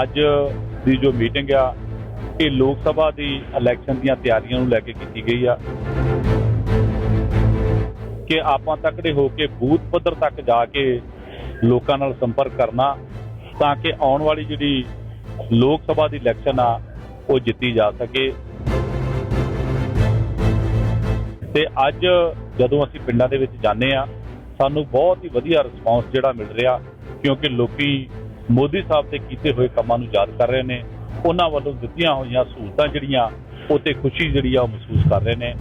ਅੱਜ ਦੀ ਜੋ ਮੀਟਿੰਗ ਆ, ਇਹ ਲੋਕ ਸਭਾ ਦੀ ਇਲੈਕਸ਼ਨ ਦੀਆਂ ਤਿਆਰੀਆਂ ਨੂੰ ਲੈ ਕੇ ਕੀਤੀ ਗਈ ਆ। ਕਿ ਆਪਾਂ ਤਕੜੇ ਹੋ ਕੇ ਬੂਥ ਪੱਧਰ ਤੱਕ ਜਾ ਕੇ ਲੋਕਾਂ ਨਾਲ ਸੰਪਰਕ ਕਰਨਾ, ਤਾਂ ਕਿ ਆਉਣ ਵਾਲੀ ਜਿਹੜੀ ਲੋਕ ਸਭਾ ਦੀ ਇਲੈਕਸ਼ਨ ਆ, ਉਹ ਜਿੱਤੀ ਜਾ ਸਕੇ। ਤੇ ਅੱਜ ਜਦੋਂ ਅਸੀਂ ਪਿੰਡਾਂ ਦੇ ਵਿੱਚ ਜਾਂਦੇ ਆ, ਸਾਨੂੰ ਬਹੁਤ ਹੀ ਵਧੀਆ ਰਿਸਪਾਂਸ ਜਿਹੜਾ ਮਿਲ ਰਿਹਾ, ਕਿਉਂਕਿ ਲੋਕੀ ਮੋਦੀ ਸਾਹਿਬ ਦੇ ਕੀਤੇ ਹੋਏ ਕੰਮਾਂ ਨੂੰ ਯਾਦ ਕਰ ਰਹੇ ਨੇ, ਉਹਨਾਂ ਵੱਲੋਂ ਦਿੱਤੀਆਂ ਹੋਈਆਂ ਸਹੂਲਤਾਂ ਜਿਹੜੀਆਂ ਉਹ ਤੇ ਖੁਸ਼ੀ ਜਿਹੜੀ ਆ ਉਹ ਮਹਿਸੂਸ ਕਰ ਰਹੇ ਨੇ।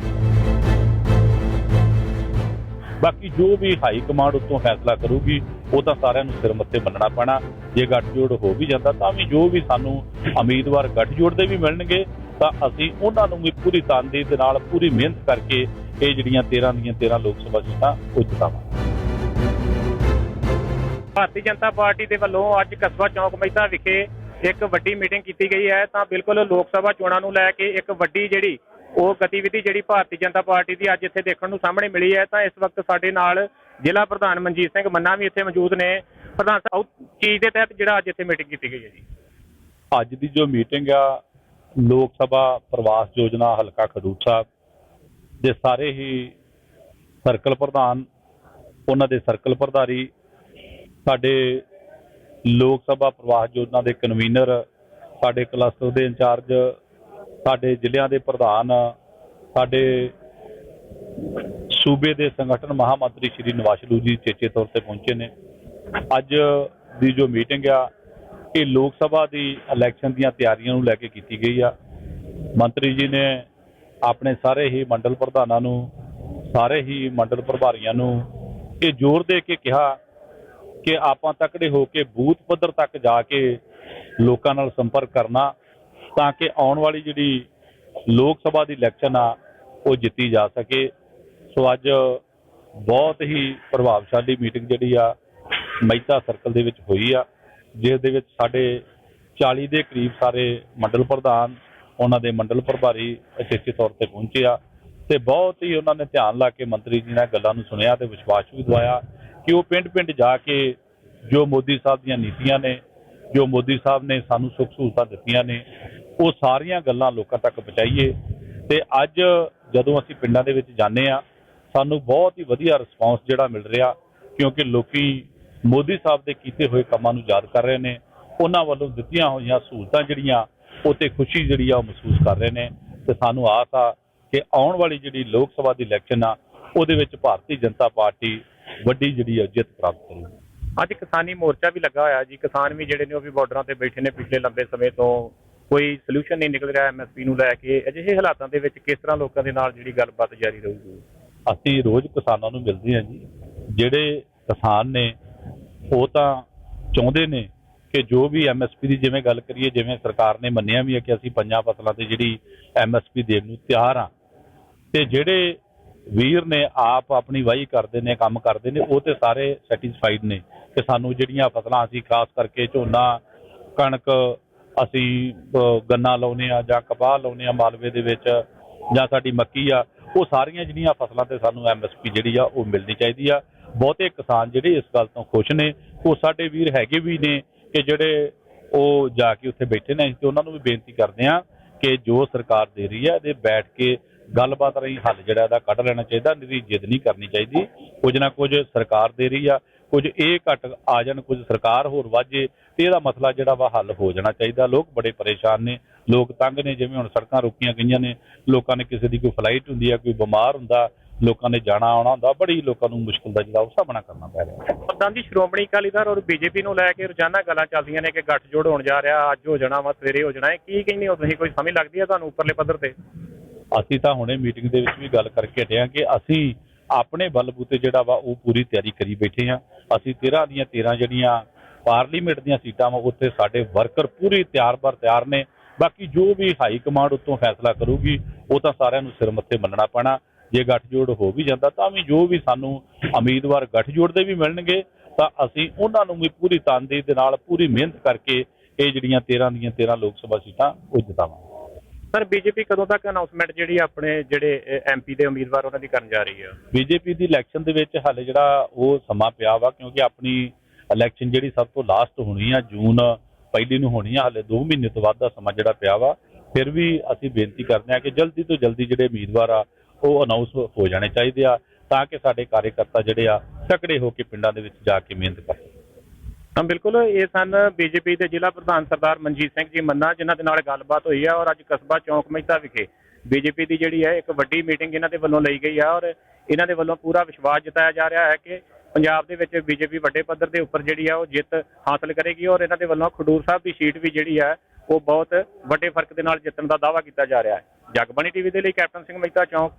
ਬਾਕੀ ਜੋ ਵੀ ਹਾਈ ਕਮਾਂਡ ਉੱਤੋਂ ਫੈਸਲਾ ਕਰੂਗੀ, ਉਹ ਤਾਂ ਸਾਰਿਆਂ ਨੂੰ ਸਿਰ ਮੱਥੇ ਮੰਨਣਾ ਪੈਣਾ। ਜੇ ਗੱਠਜੋੜ ਹੋ ਵੀ ਜਾਂਦਾ, ਤਾਂ ਵੀ ਜੋ ਵੀ ਸਾਨੂੰ ਉਮੀਦਵਾਰ ਗੱਠਜੋੜ ਦੇ ਵੀ ਮਿਲਣਗੇ, ਤਾਂ ਅਸੀਂ ਉਹਨਾਂ ਨੂੰ ਵੀ ਪੂਰੀ ਤਨਦੇਹੀ ਦੇ ਨਾਲ, ਪੂਰੀ ਮਿਹਨਤ ਕਰਕੇ ਇਹ ਜਿਹੜੀਆਂ 13 ਦੀਆਂ 13 ਲੋਕ ਸਭਾ ਸੀਟਾਂ ਉਹ ਜਿਤਾਵਾਂਗੇ ਭਾਰਤੀ ਜਨਤਾ ਪਾਰਟੀ ਦੇ ਵੱਲੋਂ ਅੱਜ ਕਸਬਾ ਚੌਂਕ ਮਹਿਤਾ ਵਿਖੇ ਇੱਕ ਵੱਡੀ ਮੀਟਿੰਗ ਕੀਤੀ ਗਈ ਹੈ। ਤਾਂ ਬਿਲਕੁਲ ਲੋਕ ਸਭਾ ਚੋਣਾਂ ਨੂੰ ਲੈ ਕੇ ਇੱਕ ਵੱਡੀ ਜਿਹੜੀ ਉਹ ਗਤੀਵਿਧੀ ਜਿਹੜੀ ਭਾਰਤੀ ਜਨਤਾ ਪਾਰਟੀ ਦੀ ਅੱਜ ਇੱਥੇ ਦੇਖਣ ਨੂੰ ਸਾਹਮਣੇ ਮਿਲੀ ਹੈ। ਤਾਂ ਇਸ ਵਕਤ ਸਾਡੇ ਨਾਲ ਜ਼ਿਲ੍ਹਾ ਪ੍ਰਧਾਨ ਮਨਜੀਤ ਸਿੰਘ ਮੰਨਾ ਵੀ ਇੱਥੇ ਮੌਜੂਦ ਨੇ। ਪ੍ਰਧਾਨ ਸਾਹਿਬ ਚੀਜ਼ ਦੇ ਤਹਿਤ ਜਿਹੜਾ ਅੱਜ ਇੱਥੇ ਮੀਟਿੰਗ ਕੀਤੀ ਗਈ ਹੈ ਜੀ। ਅੱਜ ਦੀ ਜੋ ਮੀਟਿੰਗ ਆ, ਲੋਕ ਸਭਾ ਪ੍ਰਵਾਸ ਯੋਜਨਾ ਹਲਕਾ ਖਡੂਰ ਸਾਹਿਬ ਦੇ ਸਾਰੇ ਹੀ ਸਰਕਲ ਪ੍ਰਧਾਨ, ਉਹਨਾਂ ਦੇ ਸਰਕਲ ਪ੍ਰਧਾਰੀ ਸਾਡੇ ਲੋਕ ਸਭਾ ਪ੍ਰਵਾਸ ਯੋਜਨਾ ਦੇ ਕਨਵੀਨਰ ਸਾਡੇ ਕਲਸਟਰ ਦੇ ਇੰਚਾਰਜ, ਸਾਡੇ ਜ਼ਿਲ੍ਹਿਆਂ ਦੇ ਪ੍ਰਧਾਨ, ਸਾਡੇ ਸੂਬੇ ਦੇ ਸੰਗਠਨ ਮਹਾਮੰਤਰੀ ਸ਼੍ਰੀ ਨਿਵਾਸ਼ਲੂ ਜੀ ਚੇਚੇ ਤੌਰ ਤੇ ਪਹੁੰਚੇ ਨੇ। ਅੱਜ ਦੀ ਜੋ ਮੀਟਿੰਗ ਆ, ਇਹ ਲੋਕ ਸਭਾ ਦੀ ਇਲੈਕਸ਼ਨ ਦੀਆਂ ਤਿਆਰੀਆਂ ਨੂੰ ਲੈ ਕੇ ਕੀਤੀ ਗਈ ਆ। ਮੰਤਰੀ ਜੀ ਨੇ ਆਪਣੇ ਸਾਰੇ ਹੀ ਮੰਡਲ ਪ੍ਰਧਾਨਾਂ ਨੂੰ, ਸਾਰੇ ਹੀ ਮੰਡਲ ਪ੍ਰਭਾਰੀਆਂ ਨੂੰ ਇਹ ਜ਼ੋਰ ਦੇ ਕੇ ਕਿਹਾ ਕਿ ਆਪਾਂ ਤਕੜੇ ਹੋ ਕੇ ਬੂਥ ਪੱਧਰ ਤੱਕ ਜਾ ਕੇ ਲੋਕਾਂ ਨਾਲ ਸੰਪਰਕ ਕਰਨਾ ਤਾਂ ਕਿ ਆਉਣ ਵਾਲੀ ਜਿਹੜੀ ਲੋਕ ਸਭਾ ਦੀ ਇਲੈਕਸ਼ਨ ਆ, ਉਹ ਜਿੱਤੀ ਜਾ ਸਕੇ। ਸੋ ਅੱਜ ਬਹੁਤ ਹੀ ਪ੍ਰਭਾਵਸ਼ਾਲੀ ਮੀਟਿੰਗ ਜਿਹੜੀ ਆ, ਮਹਿਤਾ ਸਰਕਲ ਦੇ ਵਿੱਚ ਹੋਈ ਆ, ਜਿਸ ਦੇ ਵਿੱਚ ਸਾਡੇ 40 ਦੇ ਕਰੀਬ ਸਾਰੇ ਮੰਡਲ ਪ੍ਰਧਾਨ, ਉਹਨਾਂ ਦੇ ਮੰਡਲ ਪ੍ਰਭਾਰੀ ਅਚੇਚੇ ਤੌਰ ਤੇ ਪਹੁੰਚੇ ਆ ਤੇ ਬਹੁਤ ਹੀ ਉਹਨਾਂ ਨੇ ਧਿਆਨ ਲਾ ਕੇ ਮੰਤਰੀ ਜੀ ਨਾਲ ਗੱਲਾਂ ਨੂੰ ਸੁਣਿਆ ਤੇ ਵਿਸ਼ਵਾਸ ਵੀ ਦਵਾਇਆ। ਕਿ ਉਹ ਪਿੰਡ-ਪਿੰਡ ਜਾ ਕੇ ਜੋ ਮੋਦੀ ਸਾਹਿਬ ਦੀਆਂ ਨੀਤੀਆਂ ਨੇ, ਜੋ ਮੋਦੀ ਸਾਹਿਬ ਨੇ ਸਾਨੂੰ ਸੁੱਖ ਸਹੂਲਤਾਂ ਦਿੱਤੀਆਂ ਨੇ, ਉਹ ਸਾਰੀਆਂ ਗੱਲਾਂ ਲੋਕਾਂ ਤੱਕ ਪਹੁੰਚਾਈਏ। ਤੇ ਅੱਜ ਜਦੋਂ ਅਸੀਂ ਪਿੰਡਾਂ ਦੇ ਵਿੱਚ ਜਾਂਦੇ ਆ ਸਾਨੂੰ ਬਹੁਤ ਹੀ ਵਧੀਆ ਰਿਸਪਾਂਸ ਜਿਹੜਾ ਮਿਲ ਰਿਹਾ, ਕਿਉਂਕਿ ਲੋਕੀ ਮੋਦੀ ਸਾਹਿਬ ਦੇ ਕੀਤੇ ਹੋਏ ਕੰਮਾਂ ਨੂੰ ਯਾਦ ਕਰ ਰਹੇ ਨੇ। ਉਹਨਾਂ ਵੱਲੋਂ ਦਿੱਤੀਆਂ ਹੋਈਆਂ ਸਹੂਲਤਾਂ ਜਿਹੜੀਆਂ, ਉਹ ਤੇ ਖੁਸ਼ੀ ਜਿਹੜੀ ਆ ਉਹ ਮਹਿਸੂਸ ਕਰ ਰਹੇ ਨੇ। ਤੇ ਸਾਨੂੰ ਆਸ ਆ ਕਿ ਆਉਣ ਵਾਲੀ ਜਿਹੜੀ ਲੋਕ ਸਭਾ ਦੀ ਇਲੈਕਸ਼ਨ ਆ, ਉਹਦੇ ਵਿੱਚ ਭਾਰਤੀ ਜਨਤਾ ਪਾਰਟੀ ਵੱਡੀ ਜਿਹੜੀ ਆ ਜਿੱਤ ਪ੍ਰਾਪਤ ਕਰੂਗੀ ਅੱਜ ਕਿਸਾਨੀ ਮੋਰਚਾ ਵੀ ਲੱਗਾ ਹੋਇਆ ਜੀ। ਕਿਸਾਨ ਵੀ ਜਿਹੜੇ ਨੇ ਉਹ ਵੀ ਬਾਰਡਰਾਂ ਤੇ ਬੈਠੇ ਨੇ ਪਿਛਲੇ ਲੰਬੇ ਸਮੇਂ ਤੋਂ। ਕੋਈ ਸੋਲੂਸ਼ਨ ਨਹੀਂ ਨਿਕਲ ਰਿਹਾ ਐਮਐਸਪੀ ਨੂੰ ਲੈ ਕੇ। ਅਜਿਹੇ ਹਾਲਾਤਾਂ ਦੇ ਵਿੱਚ ਕਿਸ ਤਰ੍ਹਾਂ ਲੋਕਾਂ ਦੇ ਨਾਲ ਜਿਹੜੀ ਗੱਲਬਾਤ ਜਾਰੀ ਰਹੂਗੀ? ਅਸੀਂ ਰੋਜ਼ ਕਿਸਾਨਾਂ ਨੂੰ ਮਿਲਦੇ ਹਾਂ ਜੀ। ਜਿਹੜੇ ਕਿਸਾਨ ਨੇ ਉਹ ਤਾਂ ਚਾਹੁੰਦੇ ਨੇ ਕਿ ਜੋ ਵੀ ਐਮਐਸਪੀ ਦੀ ਜਿਵੇਂ ਗੱਲ ਕਰੀਏ ਜਿਵੇਂ ਸਰਕਾਰ ਨੇ ਮੰਨਿਆ ਵੀ ਹੈ ਕਿ ਅਸੀਂ ਪੰਜਾਂ ਫਸਲਾਂ ਤੇ ਜਿਹੜੀ ਐਮਐਸਪੀ ਦੇਣ ਨੂੰ ਤਿਆਰ ਆ ਤੇ ਜਿਹੜੇ ਵੀਰ ਨੇ ਆਪ ਆਪਣੀ ਵਾਹੀ ਕਰਦੇ ਨੇ, ਕੰਮ ਕਰਦੇ ਨੇ, ਉਹ ਤੇ ਸਾਰੇ ਸੈਟੀਸਫਾਈਡ ਨੇ ਕਿ ਸਾਨੂੰ ਜਿਹੜੀਆਂ ਫਸਲਾਂ ਅਸੀਂ ਖਾਸ ਕਰਕੇ ਝੋਨਾ, ਕਣਕ ਅਸੀਂ ਗੰਨਾ ਲਾਉਨੇ ਆ ਜਾਂ ਕਪਾਹ ਲਾਉਨੇ ਆ ਮਾਲਵੇ ਦੇ ਵਿੱਚ ਜਾਂ ਸਾਡੀ ਮੱਕੀ ਆ, ਉਹ ਸਾਰੀਆਂ ਜਿਹੜੀਆਂ ਫਸਲਾਂ ਤੇ ਸਾਨੂੰ ਐਮਐਸਪੀ ਜਿਹੜੀ ਆ ਉਹ ਮਿਲਣੀ ਚਾਹੀਦੀ ਆ। ਬਹੁਤੇ ਕਿਸਾਨ ਜਿਹੜੇ ਇਸ ਗੱਲ ਤੋਂ ਖੁਸ਼ ਨੇ, ਉਹ ਸਾਡੇ ਵੀਰ ਹੈਗੇ ਵੀ ਨੇ ਕਿ ਜਿਹੜੇ ਉਹ ਜਾ ਕੇ ਉੱਥੇ ਬੈਠੇ ਨੇ, ਅਸੀਂ ਉਹਨਾਂ ਨੂੰ ਵੀ ਬੇਨਤੀ ਕਰਦੇ ਆ ਕਿ ਜੋ ਸਰਕਾਰ ਦੇ ਰਹੀ ਹੈ, ਇਹਦੇ ਬੈਠ ਕੇ ਗੱਲਬਾਤ ਰਹੀ, ਹੱਲ ਜਿਹੜਾ ਇਹਦਾ ਕੱਢ ਲੈਣਾ ਚਾਹੀਦਾ ਨਿਰੀ ਜਿੱਦ ਨਹੀਂ ਕਰਨੀ ਚਾਹੀਦੀ। ਕੁਝ ਨਾ ਕੁਝ ਸਰਕਾਰ ਦੇ ਰਹੀ ਆ, ਕੁਝ ਇਹ ਘਟ ਆ ਜਾਣ, ਕੁਝ ਸਰਕਾਰ ਹੋਰ ਵਾਜੇ, ਤੇ ਇਹਦਾ ਮਸਲਾ ਜਿਹੜਾ ਵਾ ਹੱਲ ਹੋ ਜਾਣਾ ਚਾਹੀਦਾ। ਲੋਕ ਬੜੇ ਪਰੇਸ਼ਾਨ ਨੇ, ਲੋਕ ਤੰਗ ਨੇ, ਜਿਵੇਂ ਹੁਣ ਸੜਕਾਂ ਰੁਕੀਆਂ ਗਈਆਂ ਨੇ, ਲੋਕਾਂ ਨੇ ਕਿਸੇ ਦੀ ਕੋਈ ਫਲਾਈਟ ਹੁੰਦੀ ਆ, ਕੋਈ ਬਿਮਾਰ ਹੁੰਦਾ, ਲੋਕਾਂ ਨੇ ਜਾਣਾ ਆਉਣਾ ਹੁੰਦਾ, ਬੜੀ ਲੋਕਾਂ ਨੂੰ ਮੁਸ਼ਕਲ ਦਾ ਜਿਹੜਾ ਉਹ ਸਾਹਮਣਾ ਕਰਨਾ ਪੈ ਰਿਹਾ। ਪ੍ਰਧਾਨ ਜੀ, ਸ਼੍ਰੋਮਣੀ ਅਕਾਲੀ ਦਲ ਔਰ ਬੀਜੇਪੀ ਨੂੰ ਲੈ ਕੇ ਰੋਜ਼ਾਨਾ ਗੱਲਾਂ ਚੱਲਦੀਆਂ ਨੇ ਕਿ ਗੱਠਜੋੜ ਹੋਣ ਜਾ ਰਿਹਾ, ਅੱਜ ਹੋ ਜਾਣਾ ਵਾ, ਸਵੇਰੇ ਹੋ ਜਾਣਾ ਹੈ ਕੀ ਕਹਿੰਦੇ ਹੋ ਤੁਸੀਂ? ਕੋਈ ਸਮਝ ਲੱਗਦੀ ਹੈ ਤੁਹਾਨੂੰ ਉੱਪਰਲੇ ਪੱਧਰ ਤੇ? ਅਸੀਂ ਤਾਂ ਹੁਣੇ ਮੀਟਿੰਗ ਦੇ ਵਿੱਚ ਵੀ ਗੱਲ ਕਰਕੇ ਹਟੇ ਹਾਂ ਕਿ ਅਸੀਂ ਆਪਣੇ ਬਲਬੂਤੇ ਜਿਹੜਾ ਵਾ ਉਹ ਪੂਰੀ ਤਿਆਰੀ ਕਰੀ ਬੈਠੇ ਹਾਂ। ਅਸੀਂ 13 ਦੀਆਂ 13 ਜਿਹੜੀਆਂ ਪਾਰਲੀਮੈਂਟ ਦੀਆਂ ਸੀਟਾਂ ਵਾ, ਉੱਥੇ ਸਾਡੇ ਵਰਕਰ ਪੂਰੀ ਤਿਆਰ ਬਰ ਤਿਆਰ ਨੇ। ਬਾਕੀ ਜੋ ਵੀ ਹਾਈ ਕਮਾਂਡ ਉੱਤੋਂ ਫੈਸਲਾ ਕਰੂਗੀ, ਉਹ ਤਾਂ ਸਾਰਿਆਂ ਨੂੰ ਸਿਰ ਮੱਥੇ ਮੰਨਣਾ ਪੈਣਾ। ਜੇ ਗੱਠਜੋੜ ਹੋ ਵੀ ਜਾਂਦਾ, ਤਾਂ ਵੀ ਜੋ ਵੀ ਸਾਨੂੰ ਉਮੀਦਵਾਰ ਗੱਠਜੋੜ ਦੇ ਵੀ ਮਿਲਣਗੇ, ਤਾਂ ਅਸੀਂ ਉਹਨਾਂ ਨੂੰ ਵੀ ਪੂਰੀ ਤਨਦੇਹੀ ਦੇ ਨਾਲ, ਪੂਰੀ ਮਿਹਨਤ ਕਰਕੇ ਇਹ ਜਿਹੜੀਆਂ 13 ਦੀਆਂ 13 ਲੋਕ ਸਭਾ ਸੀਟਾਂ ਉਹ ਜਿਤਾਵਾਂਗੇ। ਸਰ ਬੀਜੇਪੀ ਕਦੋਂ ਤੱਕ ਅਨਾਉਂਸਮੈਂਟ ਜਿਹੜੀ ਆਪਣੇ ਜਿਹੜੇ ਐਮਪੀ ਦੇ ਉਮੀਦਵਾਰ ਉਹਨਾਂ ਦੀ ਕਰਨ ਜਾ ਰਹੀ ਹੈ ਬੀਜੇਪੀ ਦੀ ਇਲੈਕਸ਼ਨ ਦੇ ਵਿੱਚ ਹਾਲੇ ਜਿਹੜਾ ਉਹ ਸਮਾਂ ਪਿਆ ਵਾ, ਕਿਉਂਕਿ ਆਪਣੀ ਇਲੈਕਸ਼ਨ ਜਿਹੜੀ ਸਭ ਤੋਂ ਲਾਸਟ ਹੋਣੀ ਆ, ਜੂਨ ਪਹਿਲੀ ਨੂੰ ਹੋਣੀ ਆ, ਹਾਲੇ 2 ਮਹੀਨੇ ਤੋਂ ਵੱਧ ਦਾ ਸਮਾਂ ਜਿਹੜਾ ਪਿਆ ਵਾ, ਫਿਰ ਵੀ ਅਸੀਂ ਬੇਨਤੀ ਕਰਦੇ ਹਾਂ ਕਿ ਜਲਦੀ ਤੋਂ ਜਲਦੀ ਜਿਹੜੇ ਉਮੀਦਵਾਰ ਆ, ਉਹ ਅਨਾਉਂਸ ਹੋ ਜਾਣੇ ਚਾਹੀਦੇ ਆ, ਤਾਂ ਕਿ ਸਾਡੇ ਕਾਰਜਕਰਤਾ ਜਿਹੜੇ ਆ, ਤਕੜੇ ਹੋ ਕੇ ਪਿੰਡਾਂ ਦੇ ਵਿੱਚ ਜਾ ਕੇ ਮਿਹਨਤ ਕਰ ਹਾਂ, ਬਿਲਕੁਲ, ਇਹ ਸਨ ਬੀਜੇਪੀ ਦੇ ਜ਼ਿਲ੍ਹਾ ਪ੍ਰਧਾਨ ਸਰਦਾਰ ਮਨਜੀਤ ਸਿੰਘ ਜੀ ਮੰਨਾ, ਜਿਨ੍ਹਾਂ ਦੇ ਨਾਲ ਗੱਲਬਾਤ ਹੋਈ ਹੈ ਔਰ ਅੱਜ ਕਸਬਾ ਚੌਂਕ ਮਹਿਤਾ ਵਿਖੇ ਬੀਜੇਪੀ ਦੀ ਜਿਹੜੀ ਹੈ ਇੱਕ ਵੱਡੀ ਮੀਟਿੰਗ ਇਹਨਾਂ ਦੇ ਵੱਲੋਂ ਲਈ ਗਈ ਹੈ ਔਰ ਇਹਨਾਂ ਦੇ ਵੱਲੋਂ ਪੂਰਾ ਵਿਸ਼ਵਾਸ ਜਤਾਇਆ ਜਾ ਰਿਹਾ ਹੈ ਕਿ ਪੰਜਾਬ ਦੇ ਵਿੱਚ ਬੀਜੇਪੀ ਵੱਡੇ ਪੱਧਰ ਦੇ ਉੱਪਰ ਜਿਹੜੀ ਹੈ ਉਹ ਜਿੱਤ ਹਾਸਲ ਕਰੇਗੀ ਔਰ ਇਹਨਾਂ ਦੇ ਵੱਲੋਂ ਖਡੂਰ ਸਾਹਿਬ ਦੀ ਸੀਟ ਵੀ ਜਿਹੜੀ ਹੈ ਉਹ ਬਹੁਤ ਵੱਡੇ ਫ਼ਰਕ ਦੇ ਨਾਲ ਜਿੱਤਣ ਦਾ ਦਾਅਵਾ ਕੀਤਾ ਜਾ ਰਿਹਾ ਹੈ। ਜਗਬਾਣੀ ਟੀਵੀ ਦੇ ਲਈ ਕੈਪਟਨ ਸਿੰਘ ਮਹਿਤਾ ਚੌਂਕ।